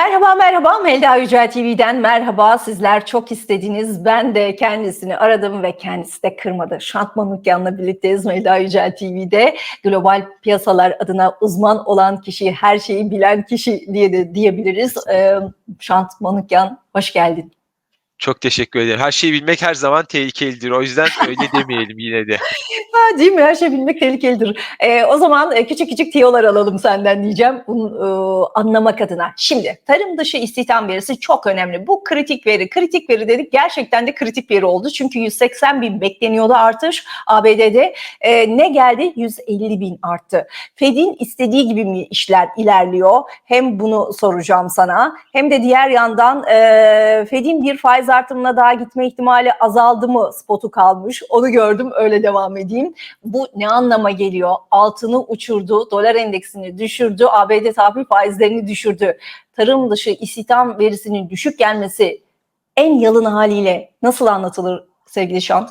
Merhaba merhaba Melda Yücel TV'den merhaba sizler çok istediniz ben de kendisini aradım ve kendisi de kırmadı. Şant Manukyan'la birlikteyiz Melda Yücel TV'de global piyasalar adına uzman olan kişi her şeyi bilen kişi diye de diyebiliriz. Ee, Şant Manukyan hoş geldin. Çok teşekkür ederim. Her şeyi bilmek her zaman tehlikelidir. O yüzden öyle demeyelim yine de. Ha, değil mi? Her şey bilmek tehlikelidir. Ee, o zaman e, küçük küçük tiyolar alalım senden diyeceğim bunu e, anlamak adına. Şimdi tarım dışı istihdam verisi çok önemli. Bu kritik veri. Kritik veri dedik gerçekten de kritik veri oldu. Çünkü 180 bin bekleniyordu artış ABD'de. E, ne geldi? 150 bin arttı. Fed'in istediği gibi mi işler ilerliyor? Hem bunu soracağım sana hem de diğer yandan e, Fed'in bir faiz artımına daha gitme ihtimali azaldı mı spotu kalmış. Onu gördüm öyle devam edeyim. Bu ne anlama geliyor? Altını uçurdu, dolar endeksini düşürdü, ABD tahvil faizlerini düşürdü. Tarım dışı istihdam verisinin düşük gelmesi en yalın haliyle nasıl anlatılır sevgili Şant?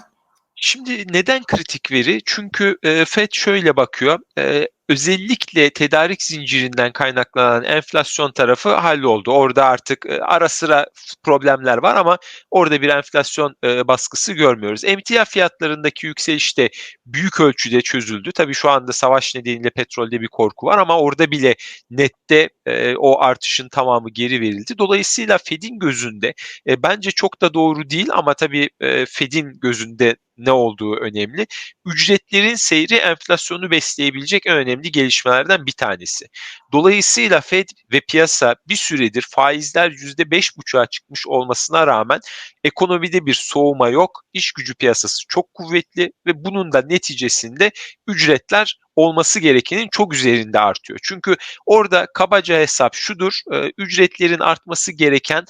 Şimdi neden kritik veri? Çünkü e, FED şöyle bakıyor. E, özellikle tedarik zincirinden kaynaklanan enflasyon tarafı halloldu. Orada artık e, ara sıra problemler var ama orada bir enflasyon e, baskısı görmüyoruz. Emtia fiyatlarındaki yükseliş de büyük ölçüde çözüldü. Tabii şu anda savaş nedeniyle petrolde bir korku var ama orada bile nette e, o artışın tamamı geri verildi. Dolayısıyla Fed'in gözünde bence çok da doğru değil ama tabii Fed'in gözünde ne olduğu önemli. Ücretlerin seyri enflasyonu besleyebilecek en önemli gelişmelerden bir tanesi. Dolayısıyla Fed ve piyasa bir süredir faizler %5,5'a çıkmış olmasına rağmen ekonomide bir soğuma yok. İş gücü piyasası çok kuvvetli ve bunun da neticesinde ücretler olması gerekenin çok üzerinde artıyor. Çünkü orada kabaca hesap şudur, ücretlerin artması gereken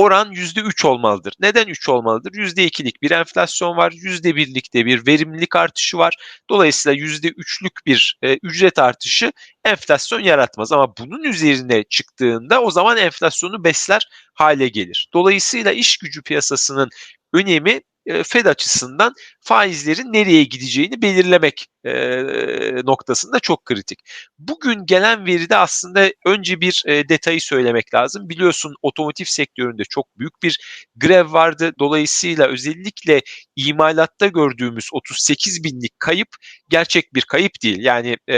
oran %3 olmalıdır. Neden 3 olmalıdır? %2'lik bir enflasyon var, %1'likte bir verimlilik artışı var. Dolayısıyla %3'lük bir e, ücret artışı enflasyon yaratmaz. Ama bunun üzerine çıktığında o zaman enflasyonu besler hale gelir. Dolayısıyla iş gücü piyasasının önemi Fed açısından faizlerin nereye gideceğini belirlemek e, noktasında çok kritik. Bugün gelen veride aslında önce bir e, detayı söylemek lazım. Biliyorsun otomotiv sektöründe çok büyük bir grev vardı. Dolayısıyla özellikle imalatta gördüğümüz 38 binlik kayıp gerçek bir kayıp değil. Yani e,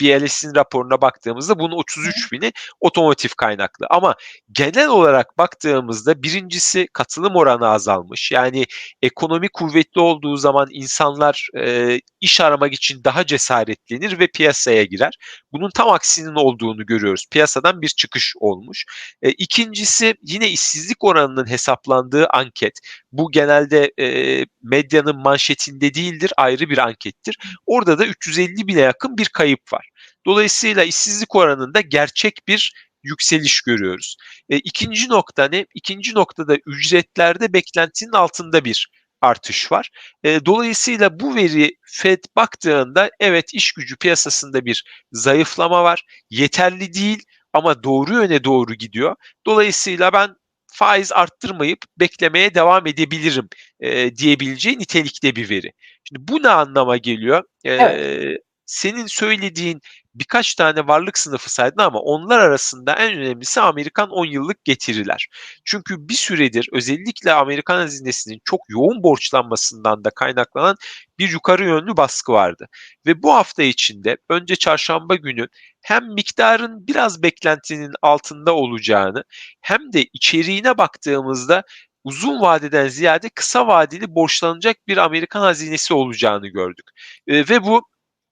BLS'in raporuna baktığımızda bunun 33 bini otomotiv kaynaklı. Ama genel olarak baktığımızda birincisi katılım oranı azalmış. Yani ekonomi kuvvetli olduğu zaman insanlar e, iş aramak için daha cesaretlenir ve piyasaya girer. Bunun tam aksinin olduğunu görüyoruz. Piyasadan bir çıkış olmuş. E, ikincisi yine işsizlik oranının hesaplandığı anket. Bu genelde e, medyanın manşetinde değildir, ayrı bir ankettir. Orada da 350 bine yakın bir kayıp var. Dolayısıyla işsizlik oranında gerçek bir yükseliş görüyoruz. E, ikinci nokta ne? İkinci noktada ücretlerde beklentinin altında bir artış var. E, dolayısıyla bu veri Fed baktığında evet iş gücü piyasasında bir zayıflama var. Yeterli değil ama doğru yöne doğru gidiyor. Dolayısıyla ben faiz arttırmayıp beklemeye devam edebilirim e, diyebileceği nitelikte bir veri. Şimdi bu ne anlama geliyor? E, evet. Senin söylediğin birkaç tane varlık sınıfı saydın ama onlar arasında en önemlisi Amerikan 10 yıllık getiriler. Çünkü bir süredir özellikle Amerikan hazinesinin çok yoğun borçlanmasından da kaynaklanan bir yukarı yönlü baskı vardı. Ve bu hafta içinde önce çarşamba günü hem miktarın biraz beklentinin altında olacağını hem de içeriğine baktığımızda uzun vadeden ziyade kısa vadeli borçlanacak bir Amerikan hazinesi olacağını gördük. ve bu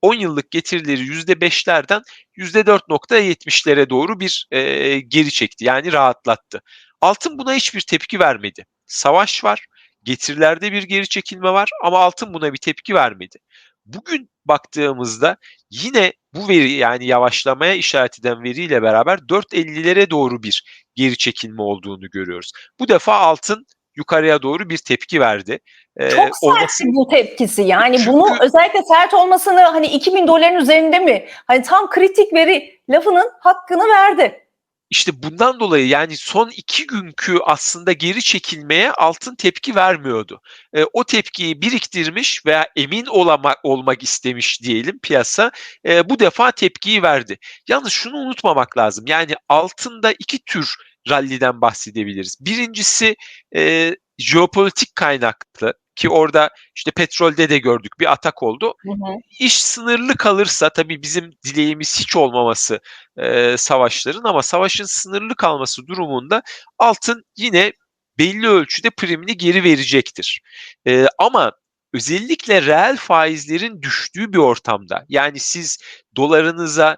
10 yıllık getirileri %5'lerden %4.70'lere doğru bir e, geri çekti. Yani rahatlattı. Altın buna hiçbir tepki vermedi. Savaş var, getirilerde bir geri çekilme var ama altın buna bir tepki vermedi. Bugün baktığımızda yine bu veri yani yavaşlamaya işaret eden veriyle beraber 4.50'lere doğru bir geri çekilme olduğunu görüyoruz. Bu defa altın yukarıya doğru bir tepki verdi. Ee, Çok sert olması... bu tepkisi yani Çünkü... bunu özellikle sert olmasını hani 2000 doların üzerinde mi? Hani tam kritik veri lafının hakkını verdi. işte bundan dolayı yani son iki günkü aslında geri çekilmeye altın tepki vermiyordu. E, o tepkiyi biriktirmiş veya emin olama, olmak istemiş diyelim piyasa e, bu defa tepkiyi verdi. Yalnız şunu unutmamak lazım yani altında iki tür ralliden bahsedebiliriz. Birincisi e, jeopolitik kaynaklı ki orada işte petrolde de gördük bir atak oldu. Hı hı. İş sınırlı kalırsa tabii bizim dileğimiz hiç olmaması e, savaşların ama savaşın sınırlı kalması durumunda altın yine belli ölçüde primini geri verecektir. E, ama özellikle reel faizlerin düştüğü bir ortamda yani siz dolarınıza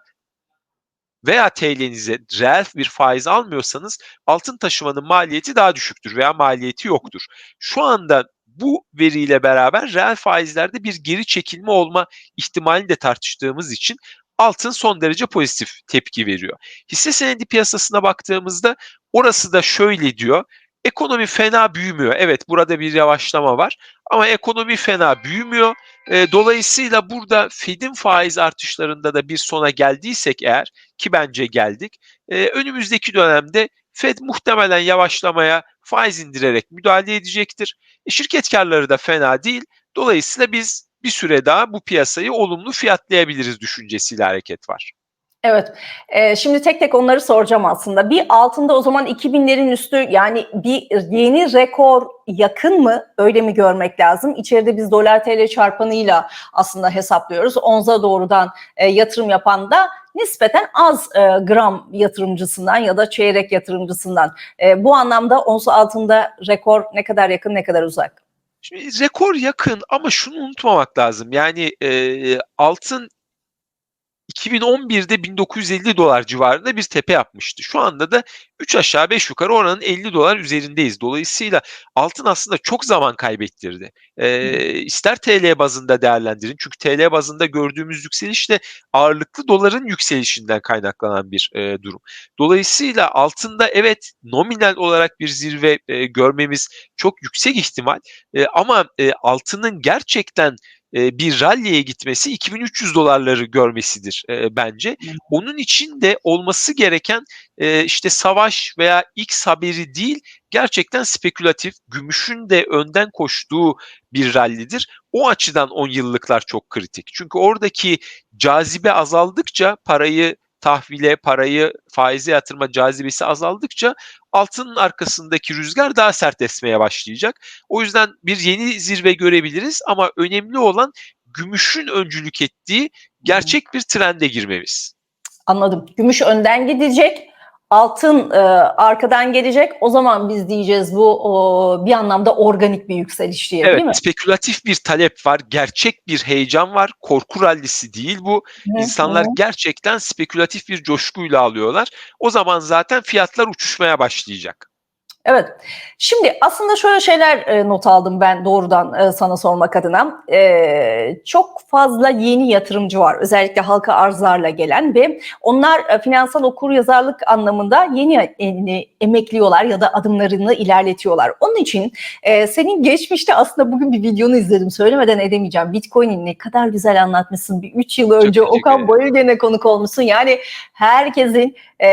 veya TL'nize reel bir faiz almıyorsanız altın taşımanın maliyeti daha düşüktür veya maliyeti yoktur. Şu anda bu veriyle beraber reel faizlerde bir geri çekilme olma ihtimalini de tartıştığımız için altın son derece pozitif tepki veriyor. Hisse senedi piyasasına baktığımızda orası da şöyle diyor. Ekonomi fena büyümüyor. Evet burada bir yavaşlama var ama ekonomi fena büyümüyor. E, dolayısıyla burada Fed'in faiz artışlarında da bir sona geldiysek eğer ki bence geldik. E, önümüzdeki dönemde Fed muhtemelen yavaşlamaya faiz indirerek müdahale edecektir. E, şirket karları da fena değil. Dolayısıyla biz bir süre daha bu piyasayı olumlu fiyatlayabiliriz düşüncesiyle hareket var. Evet. Ee, şimdi tek tek onları soracağım aslında. Bir altında o zaman 2000'lerin üstü yani bir yeni rekor yakın mı? Öyle mi görmek lazım? İçeride biz dolar TL çarpanıyla aslında hesaplıyoruz. Onza doğrudan e, yatırım yapan da nispeten az e, gram yatırımcısından ya da çeyrek yatırımcısından. E, bu anlamda ons altında rekor ne kadar yakın ne kadar uzak? Şimdi rekor yakın ama şunu unutmamak lazım. Yani e, altın 2011'de 1950 dolar civarında bir tepe yapmıştı. Şu anda da 3 aşağı 5 yukarı oranın 50 dolar üzerindeyiz. Dolayısıyla altın aslında çok zaman kaybettirdi. Ee, ister TL bazında değerlendirin. Çünkü TL bazında gördüğümüz yükseliş de ağırlıklı doların yükselişinden kaynaklanan bir e, durum. Dolayısıyla altında evet nominal olarak bir zirve e, görmemiz çok yüksek ihtimal. E, ama e, altının gerçekten e, bir rally'e gitmesi 2300 dolarları görmesidir e, bence. Onun için de olması gereken e, işte savaş veya X haberi değil gerçekten spekülatif, gümüşün de önden koştuğu bir rallidir. O açıdan 10 yıllıklar çok kritik. Çünkü oradaki cazibe azaldıkça parayı tahvile, parayı faize yatırma cazibesi azaldıkça altının arkasındaki rüzgar daha sert esmeye başlayacak. O yüzden bir yeni zirve görebiliriz ama önemli olan gümüşün öncülük ettiği gerçek bir trende girmemiz. Anladım. Gümüş önden gidecek, altın e, arkadan gelecek. O zaman biz diyeceğiz bu o, bir anlamda organik bir yükseliş diye evet, değil mi? spekülatif bir talep var, gerçek bir heyecan var. Korku rallisi değil bu. Hı İnsanlar gerçekten spekülatif bir coşkuyla alıyorlar. O zaman zaten fiyatlar uçuşmaya başlayacak. Evet. Şimdi aslında şöyle şeyler e, not aldım ben doğrudan e, sana sormak adına. E, çok fazla yeni yatırımcı var. Özellikle halka arzlarla gelen ve onlar e, finansal okuryazarlık anlamında yeni, yeni emekliyorlar ya da adımlarını ilerletiyorlar. Onun için e, senin geçmişte aslında bugün bir videonu izledim. Söylemeden edemeyeceğim. Bitcoin'i ne kadar güzel anlatmışsın. Bir 3 yıl önce Okan. Bayülgen'e konuk olmuşsun. Yani herkesin e,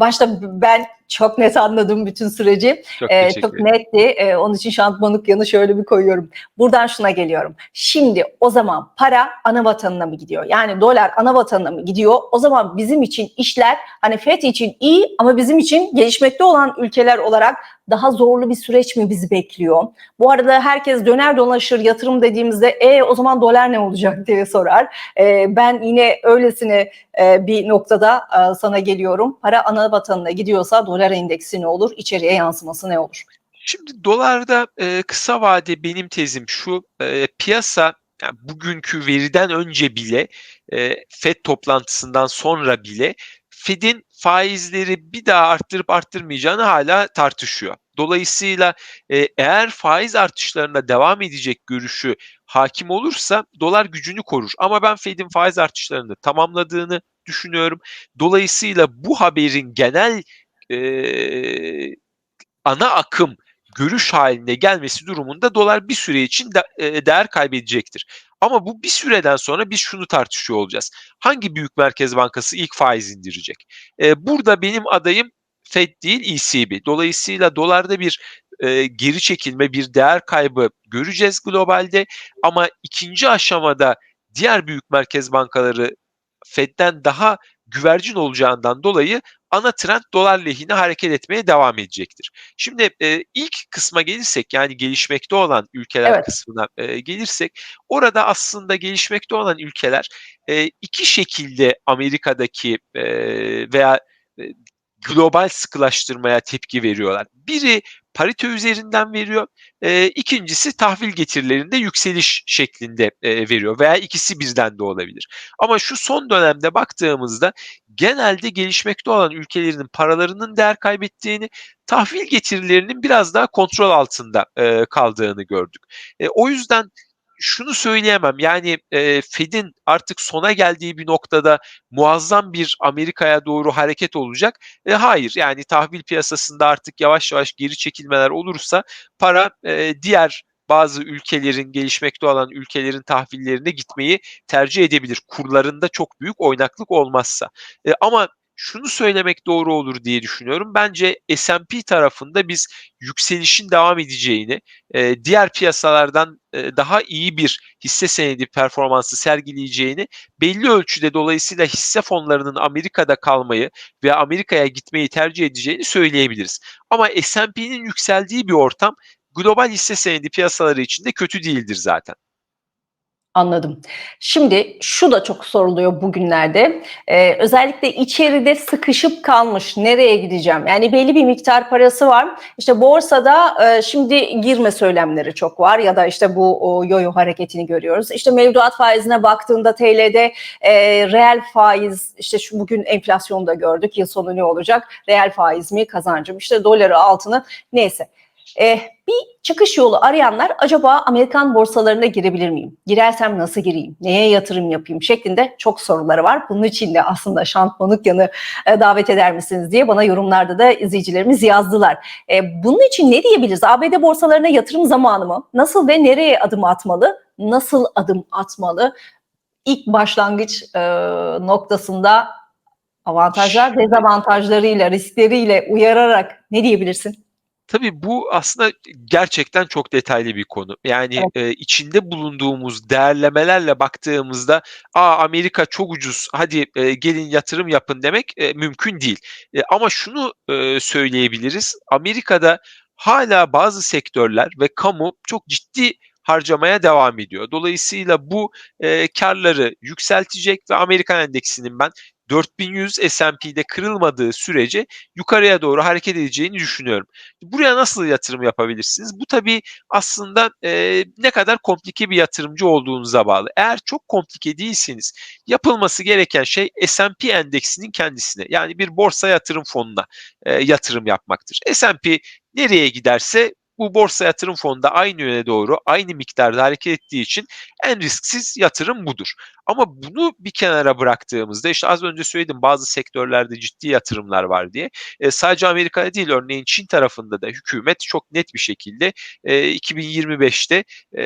başta ben çok net anladım bütün süreci. Çok Ee, çok netti. Ee, onun için şantmanlık yanı şöyle bir koyuyorum. Buradan şuna geliyorum. Şimdi o zaman para ana vatanına mı gidiyor? Yani dolar ana vatanına mı gidiyor? O zaman bizim için işler hani FED için iyi ama bizim için gelişmekte olan ülkeler olarak daha zorlu bir süreç mi bizi bekliyor? Bu arada herkes döner dolaşır yatırım dediğimizde e o zaman dolar ne olacak diye sorar. Ee, ben yine öylesine e, bir noktada e, sana geliyorum. Para ana vatanına gidiyorsa dolar endeksi ne olur? İçeriye yansıması ne olur? Şimdi dolarda e, kısa vade benim tezim şu e, piyasa yani bugünkü veriden önce bile e, FED toplantısından sonra bile Fed'in faizleri bir daha arttırıp arttırmayacağını hala tartışıyor. Dolayısıyla e, eğer faiz artışlarına devam edecek görüşü hakim olursa dolar gücünü korur. Ama ben Fed'in faiz artışlarını tamamladığını düşünüyorum. Dolayısıyla bu haberin genel e, ana akım görüş haline gelmesi durumunda dolar bir süre için de, e, değer kaybedecektir. Ama bu bir süreden sonra biz şunu tartışıyor olacağız. Hangi büyük merkez bankası ilk faiz indirecek? E, burada benim adayım Fed değil ECB. Dolayısıyla dolarda bir e, geri çekilme, bir değer kaybı göreceğiz globalde. Ama ikinci aşamada diğer büyük merkez bankaları Fed'den daha güvercin olacağından dolayı ana trend dolar lehine hareket etmeye devam edecektir. Şimdi e, ilk kısma gelirsek yani gelişmekte olan ülkeler Evet. kısmına e, gelirsek orada aslında gelişmekte olan ülkeler e, iki şekilde Amerika'daki e, veya e, global sıkılaştırmaya tepki veriyorlar. Biri parite üzerinden veriyor. E, ikincisi tahvil getirilerinde yükseliş şeklinde e, veriyor veya ikisi birden de olabilir. Ama şu son dönemde baktığımızda genelde gelişmekte olan ülkelerin paralarının değer kaybettiğini, tahvil getirilerinin biraz daha kontrol altında e, kaldığını gördük. E, o yüzden şunu söyleyemem yani e, Fed'in artık sona geldiği bir noktada muazzam bir Amerika'ya doğru hareket olacak. E, hayır yani tahvil piyasasında artık yavaş yavaş geri çekilmeler olursa para e, diğer bazı ülkelerin gelişmekte olan ülkelerin tahvillerine gitmeyi tercih edebilir. Kurlarında çok büyük oynaklık olmazsa. E, ama şunu söylemek doğru olur diye düşünüyorum. Bence S&P tarafında biz yükselişin devam edeceğini, e, diğer piyasalardan e, daha iyi bir hisse senedi performansı sergileyeceğini, belli ölçüde dolayısıyla hisse fonlarının Amerika'da kalmayı ve Amerika'ya gitmeyi tercih edeceğini söyleyebiliriz. Ama S&P'nin yükseldiği bir ortam global hisse senedi piyasaları için de kötü değildir zaten. Anladım. Şimdi şu da çok soruluyor bugünlerde. Ee, özellikle içeride sıkışıp kalmış. Nereye gideceğim? Yani belli bir miktar parası var. İşte borsada e, şimdi girme söylemleri çok var ya da işte bu o, yoyo hareketini görüyoruz. İşte mevduat faizine baktığında TL'de e, reel faiz işte şu bugün enflasyonu da gördük. Yıl sonu ne olacak? Reel faiz mi kazancım? İşte doları altını neyse. Ee, bir çıkış yolu arayanlar acaba Amerikan borsalarına girebilir miyim? Girersem nasıl gireyim? Neye yatırım yapayım? şeklinde çok soruları var. Bunun için de aslında Şant Manukyan'ı e, davet eder misiniz diye bana yorumlarda da izleyicilerimiz yazdılar. E, bunun için ne diyebiliriz? ABD borsalarına yatırım zamanı mı? Nasıl ve nereye adım atmalı? Nasıl adım atmalı? İlk başlangıç e, noktasında avantajlar, dezavantajlarıyla, riskleriyle uyararak ne diyebilirsin? Tabii bu aslında gerçekten çok detaylı bir konu. Yani Evet. e, içinde bulunduğumuz değerlemelerle baktığımızda, "A, Amerika çok ucuz, hadi e, gelin yatırım yapın." demek e, mümkün değil. E, ama şunu e, söyleyebiliriz, Amerika'da hala bazı sektörler ve kamu çok ciddi harcamaya devam ediyor. Dolayısıyla bu e, karları yükseltecek ve Amerikan endeksinin ben 4100 S&P'de kırılmadığı sürece yukarıya doğru hareket edeceğini düşünüyorum. Buraya nasıl yatırım yapabilirsiniz? Bu tabii aslında e, ne kadar komplike bir yatırımcı olduğunuza bağlı. Eğer çok komplike değilseniz yapılması gereken şey S&P endeksinin kendisine yani bir borsa yatırım fonuna e, yatırım yapmaktır. S&P nereye giderse bu borsa yatırım fonunda aynı yöne doğru aynı miktarda hareket ettiği için en risksiz yatırım budur. Ama bunu bir kenara bıraktığımızda işte az önce söyledim bazı sektörlerde ciddi yatırımlar var diye. E, sadece Amerika'da değil örneğin Çin tarafında da hükümet çok net bir şekilde e, 2025'te e,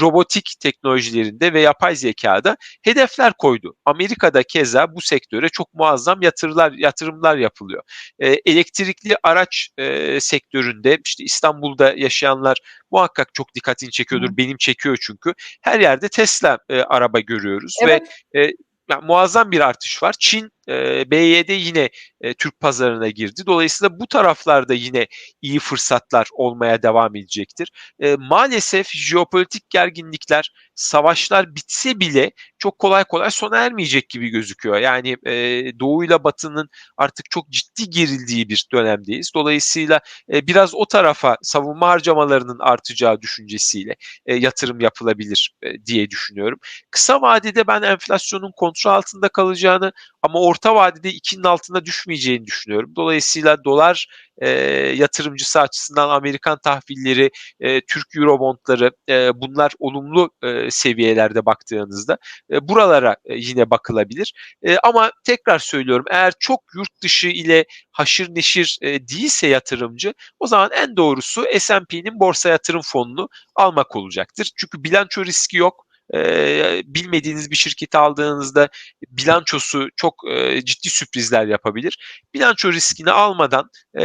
robotik teknolojilerinde ve yapay zekada hedefler koydu. Amerika'da keza bu sektöre çok muazzam yatırımlar yatırımlar yapılıyor. E, elektrikli araç e, sektöründe işte İstanbul'da yaşayanlar muhakkak çok dikkatini çekiyordur. Hı. Benim çekiyor çünkü. Her yerde Tesla e, araba görüyoruz Evet. ve e, yani muazzam bir artış var. Çin e, BYD yine Türk pazarına girdi. Dolayısıyla bu taraflarda yine iyi fırsatlar olmaya devam edecektir. Maalesef jeopolitik gerginlikler, savaşlar bitse bile çok kolay kolay sona ermeyecek gibi gözüküyor. Yani e, Doğu ile Batı'nın artık çok ciddi gerildiği bir dönemdeyiz. Dolayısıyla biraz o tarafa savunma harcamalarının artacağı düşüncesiyle yatırım yapılabilir diye düşünüyorum. Kısa vadede ben enflasyonun kontrol altında kalacağını ama orta vadede 2'nin altına düşmeyeceğini düşünüyorum. Dolayısıyla dolar e, yatırımcısı açısından Amerikan tahvilleri, e, Türk Eurobondları e, bunlar olumlu e, seviyelerde baktığınızda e, buralara e, yine bakılabilir. E, ama tekrar söylüyorum eğer çok yurt dışı ile haşır neşir e, değilse yatırımcı o zaman en doğrusu S&P'nin borsa yatırım fonunu almak olacaktır. Çünkü bilanço riski yok Ee, bilmediğiniz bir şirketi aldığınızda bilançosu çok e, ciddi sürprizler yapabilir. Bilanço riskini almadan e,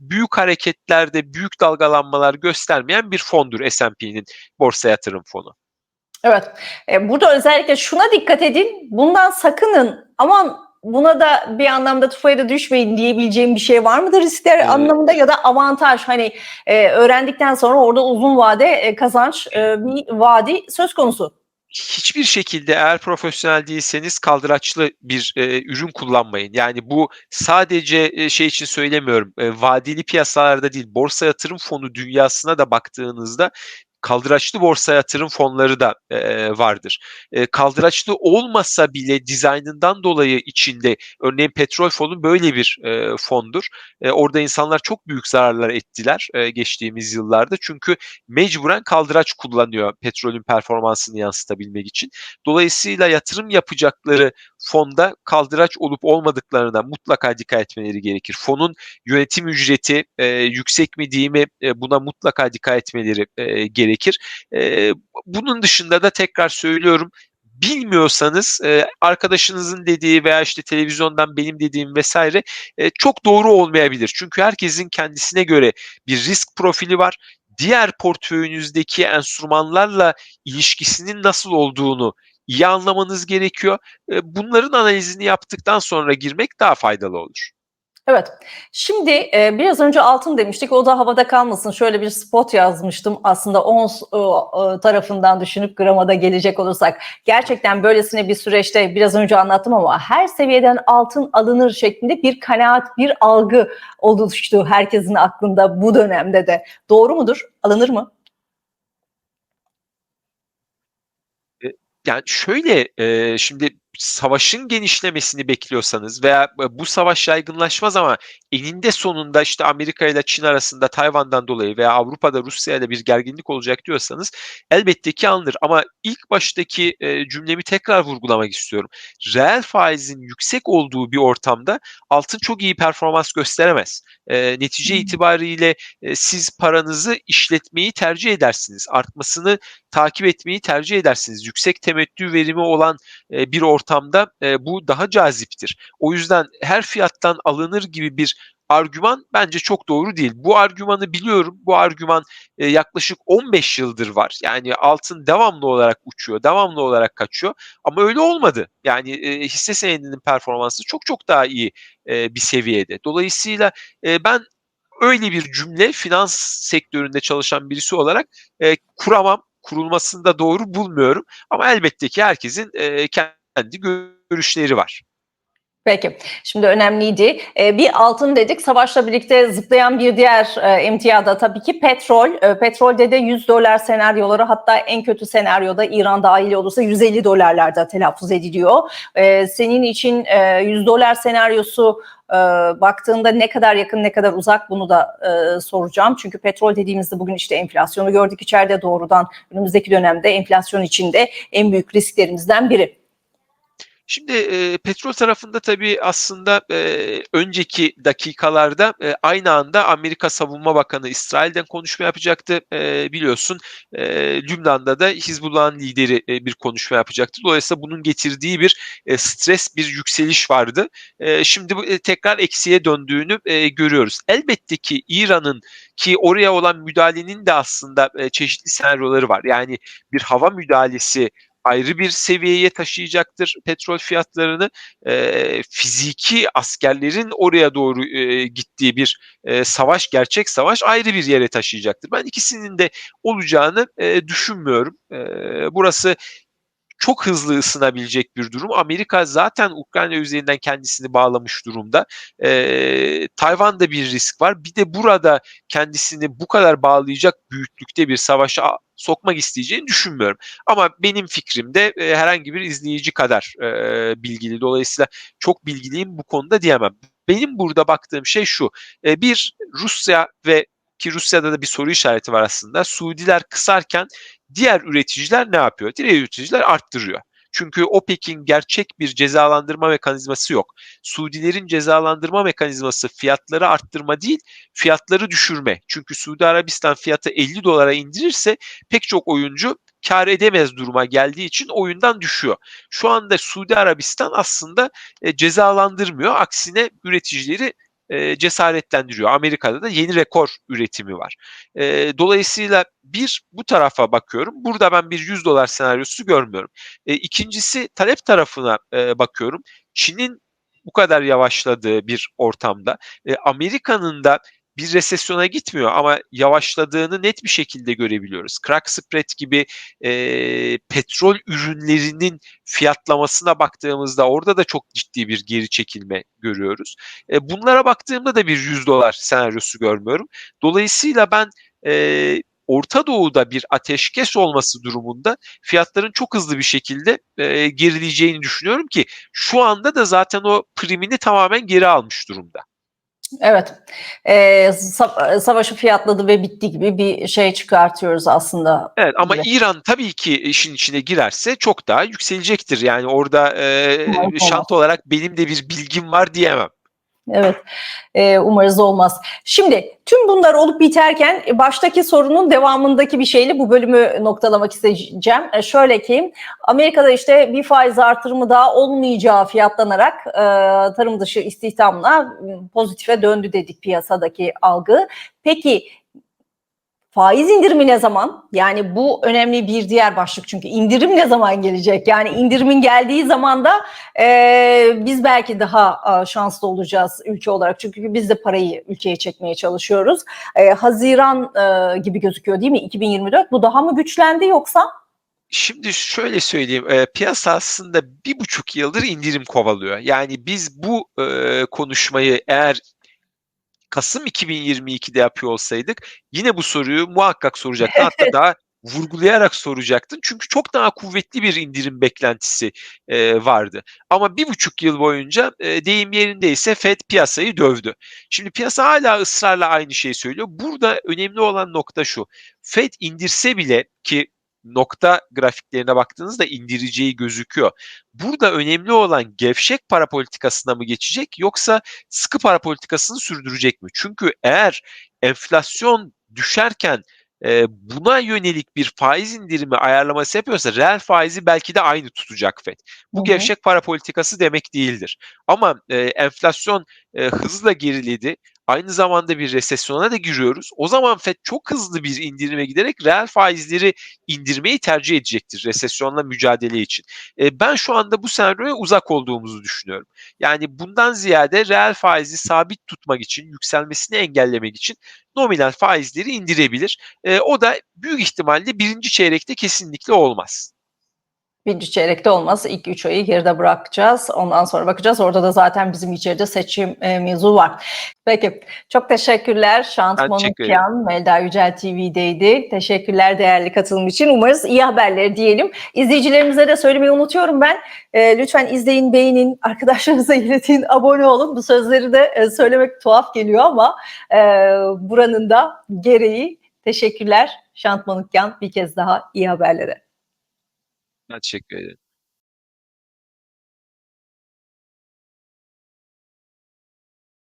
büyük hareketlerde büyük dalgalanmalar göstermeyen bir fondur S&P'nin borsa yatırım fonu. Evet. E, burada özellikle şuna dikkat edin. Bundan sakının. Aman buna da bir anlamda tufaya da düşmeyin diyebileceğim bir şey var mıdır riskler Evet. anlamında ya da avantaj hani e, öğrendikten sonra orada uzun vade e, kazanç e, bir vadi söz konusu. Hiçbir şekilde eğer profesyonel değilseniz kaldıraçlı bir e, ürün kullanmayın. Yani bu sadece e, şey için söylemiyorum. E, vadeli piyasalarda değil, borsa yatırım fonu dünyasına da baktığınızda kaldıraçlı borsa yatırım fonları da e, vardır. E, kaldıraçlı olmasa bile dizaynından dolayı içinde örneğin petrol fonu böyle bir e, fondur. E, orada insanlar çok büyük zararlar ettiler e, geçtiğimiz yıllarda. Çünkü mecburen kaldıraç kullanıyor petrolün performansını yansıtabilmek için. Dolayısıyla yatırım yapacakları fonda kaldıraç olup olmadıklarına mutlaka dikkat etmeleri gerekir. Fonun yönetim ücreti e, yüksek mi değil mi e, buna mutlaka dikkat etmeleri e, gerekir. E, bunun dışında da tekrar söylüyorum bilmiyorsanız e, arkadaşınızın dediği veya işte televizyondan benim dediğim vesaire e, çok doğru olmayabilir. Çünkü herkesin kendisine göre bir risk profili var. Diğer portföyünüzdeki enstrümanlarla ilişkisinin nasıl olduğunu iyi anlamanız gerekiyor. E, bunların analizini yaptıktan sonra girmek daha faydalı olur. Evet. Şimdi e, biraz önce altın demiştik. O da havada kalmasın. Şöyle bir spot yazmıştım. Aslında ons e, tarafından düşünüp grama da gelecek olursak. Gerçekten böylesine bir süreçte biraz önce anlattım ama her seviyeden altın alınır şeklinde bir kanaat, bir algı oluştu herkesin aklında bu dönemde de. Doğru mudur? Alınır mı? Yani şöyle e, şimdi savaşın genişlemesini bekliyorsanız veya bu savaş yaygınlaşmaz ama eninde sonunda işte Amerika ile Çin arasında Tayvan'dan dolayı veya Avrupa'da Rusya ile bir gerginlik olacak diyorsanız elbette ki alınır. Ama ilk baştaki e, cümlemi tekrar vurgulamak istiyorum. Reel faizin yüksek olduğu bir ortamda altın çok iyi performans gösteremez. E, netice Hmm. itibariyle e, siz paranızı işletmeyi tercih edersiniz. Artmasını takip etmeyi tercih edersiniz. Yüksek temettü verimi olan bir ortamda e, bu daha caziptir. O yüzden her fiyattan alınır gibi bir argüman bence çok doğru değil. Bu argümanı biliyorum. Bu argüman e, yaklaşık 15 yıldır var. Yani altın devamlı olarak uçuyor, devamlı olarak kaçıyor. Ama öyle olmadı. Yani e, hisse senedinin performansı çok çok daha iyi e, bir seviyede. Dolayısıyla e, ben öyle bir cümle finans sektöründe çalışan birisi olarak e, kuramam. Kurulmasını da doğru bulmuyorum. Ama elbette ki herkesin e, kendi görüşleri var. Peki. Şimdi önemliydi. Ee, bir altın dedik. Savaşla birlikte zıplayan bir diğer e, emtiyada tabii ki petrol. E, petrolde de 100 dolar senaryoları hatta en kötü senaryoda İran dahil olursa 150 dolarlarda telaffuz ediliyor. E, senin için e, 100 dolar senaryosu e, baktığında ne kadar yakın ne kadar uzak bunu da e, soracağım. Çünkü petrol dediğimizde bugün işte enflasyonu gördük içeride doğrudan önümüzdeki dönemde enflasyon içinde en büyük risklerimizden biri. Şimdi e, petrol tarafında tabii aslında e, önceki dakikalarda e, aynı anda Amerika Savunma Bakanı İsrail'den konuşma yapacaktı. E, biliyorsun e, Lübnan'da da Hizbullah'ın lideri e, bir konuşma yapacaktı. Dolayısıyla bunun getirdiği bir e, stres, bir yükseliş vardı. E, şimdi bu e, tekrar eksiye döndüğünü e, görüyoruz. Elbette ki İran'ın ki oraya olan müdahalenin de aslında e, çeşitli senaryoları var. Yani bir hava müdahalesi ayrı bir seviyeye taşıyacaktır petrol fiyatlarını. E, fiziki askerlerin oraya doğru e, gittiği bir e, savaş, gerçek savaş ayrı bir yere taşıyacaktır. Ben ikisinin de olacağını e, düşünmüyorum. E, burası çok hızlı ısınabilecek bir durum. Amerika zaten Ukrayna üzerinden kendisini bağlamış durumda. Ee, Tayvan'da bir risk var. Bir de burada kendisini bu kadar bağlayacak büyüklükte bir savaşa sokmak isteyeceğini düşünmüyorum. Ama benim fikrimde e, herhangi bir izleyici kadar e, bilgili. Dolayısıyla çok bilgiliyim bu konuda diyemem. Benim burada baktığım şey şu. E, bir Rusya ve ki Rusya'da da bir soru işareti var aslında. Suudiler kısarken diğer üreticiler ne yapıyor? Diğer üreticiler arttırıyor. Çünkü OPEC'in gerçek bir cezalandırma mekanizması yok. Suudilerin cezalandırma mekanizması fiyatları arttırma değil, fiyatları düşürme. Çünkü Suudi Arabistan fiyatı 50 dolara indirirse pek çok oyuncu kar edemez duruma geldiği için oyundan düşüyor. Şu anda Suudi Arabistan aslında e, cezalandırmıyor. Aksine üreticileri e, cesaretlendiriyor. Amerika'da da yeni rekor üretimi var. E, dolayısıyla bir bu tarafa bakıyorum. Burada ben bir 100 dolar senaryosu görmüyorum. E, ikincisi talep tarafına e, bakıyorum. Çin'in bu kadar yavaşladığı bir ortamda e, Amerika'nın da bir resesyona gitmiyor ama yavaşladığını net bir şekilde görebiliyoruz. Crack spread gibi e, petrol ürünlerinin fiyatlamasına baktığımızda orada da çok ciddi bir geri çekilme görüyoruz. E, bunlara baktığımda da bir 100 dolar senaryosu görmüyorum. Dolayısıyla ben e, Orta Doğu'da bir ateşkes olması durumunda fiyatların çok hızlı bir şekilde e, gerileyeceğini düşünüyorum ki şu anda da zaten o primini tamamen geri almış durumda. Evet. Sa- savaşı fiyatladı ve bitti gibi bir şey çıkartıyoruz aslında. Evet ama gibi. İran tabii ki işin içine girerse çok daha yükselecektir. Yani orada e, şant olarak benim de bir bilgim var diyemem. Evet. Ee, umarız olmaz. Şimdi tüm bunlar olup biterken e, baştaki sorunun devamındaki bir şeyle bu bölümü noktalamak isteyeceğim. E, şöyle ki Amerika'da işte bir faiz artırımı daha olmayacağı fiyatlanarak e, tarım dışı istihdamla pozitife döndü dedik piyasadaki algı. Peki faiz indirimi ne zaman? Yani bu önemli bir diğer başlık çünkü indirim ne zaman gelecek? Yani indirimin geldiği zaman da e, biz belki daha e, şanslı olacağız ülke olarak. Çünkü biz de parayı ülkeye çekmeye çalışıyoruz. E, Haziran e, gibi gözüküyor değil mi? 2024 bu daha mı güçlendi yoksa? Şimdi şöyle söyleyeyim, e, piyasa aslında bir buçuk yıldır indirim kovalıyor. Yani biz bu e, konuşmayı eğer Kasım 2022'de yapıyor olsaydık yine bu soruyu muhakkak soracaktın. Hatta daha vurgulayarak soracaktın. Çünkü çok daha kuvvetli bir indirim beklentisi e, vardı. Ama bir buçuk yıl boyunca e, deyim yerindeyse FED piyasayı dövdü. Şimdi piyasa hala ısrarla aynı şeyi söylüyor. Burada önemli olan nokta şu. FED indirse bile ki nokta grafiklerine baktığınızda indireceği gözüküyor. Burada önemli olan gevşek para politikasına mı geçecek yoksa sıkı para politikasını sürdürecek mi? Çünkü eğer enflasyon düşerken e, buna yönelik bir faiz indirimi ayarlaması yapıyorsa reel faizi belki de aynı tutacak FED. Bu Hı hı. gevşek para politikası demek değildir. Ama e, enflasyon e, hızla geriledi. Aynı zamanda bir resesyona da giriyoruz. O zaman FED çok hızlı bir indirime giderek reel faizleri indirmeyi tercih edecektir resesyonla mücadele için. E, ben şu anda bu senaryoya uzak olduğumuzu düşünüyorum. Yani bundan ziyade reel faizi sabit tutmak için, yükselmesini engellemek için nominal faizleri indirebilir. E, o da büyük ihtimalle birinci çeyrekte kesinlikle olmaz. Birinci çeyrekte olmaz. İlk üç ayı geride bırakacağız. Ondan sonra bakacağız. Orada da zaten bizim içeride seçim e, mevzu var. Peki. Çok teşekkürler. Şant Manukyan, Melda Yücel TV'deydi. Teşekkürler değerli katılım için. Umarız iyi haberleri diyelim. İzleyicilerimize de söylemeyi unutuyorum ben. E, lütfen izleyin, beğenin, arkadaşlarınıza iletin, abone olun. Bu sözleri de e, söylemek tuhaf geliyor ama e, buranın da gereği. Teşekkürler. Şant Manukyan bir kez daha iyi haberlere. Ben teşekkür ederim.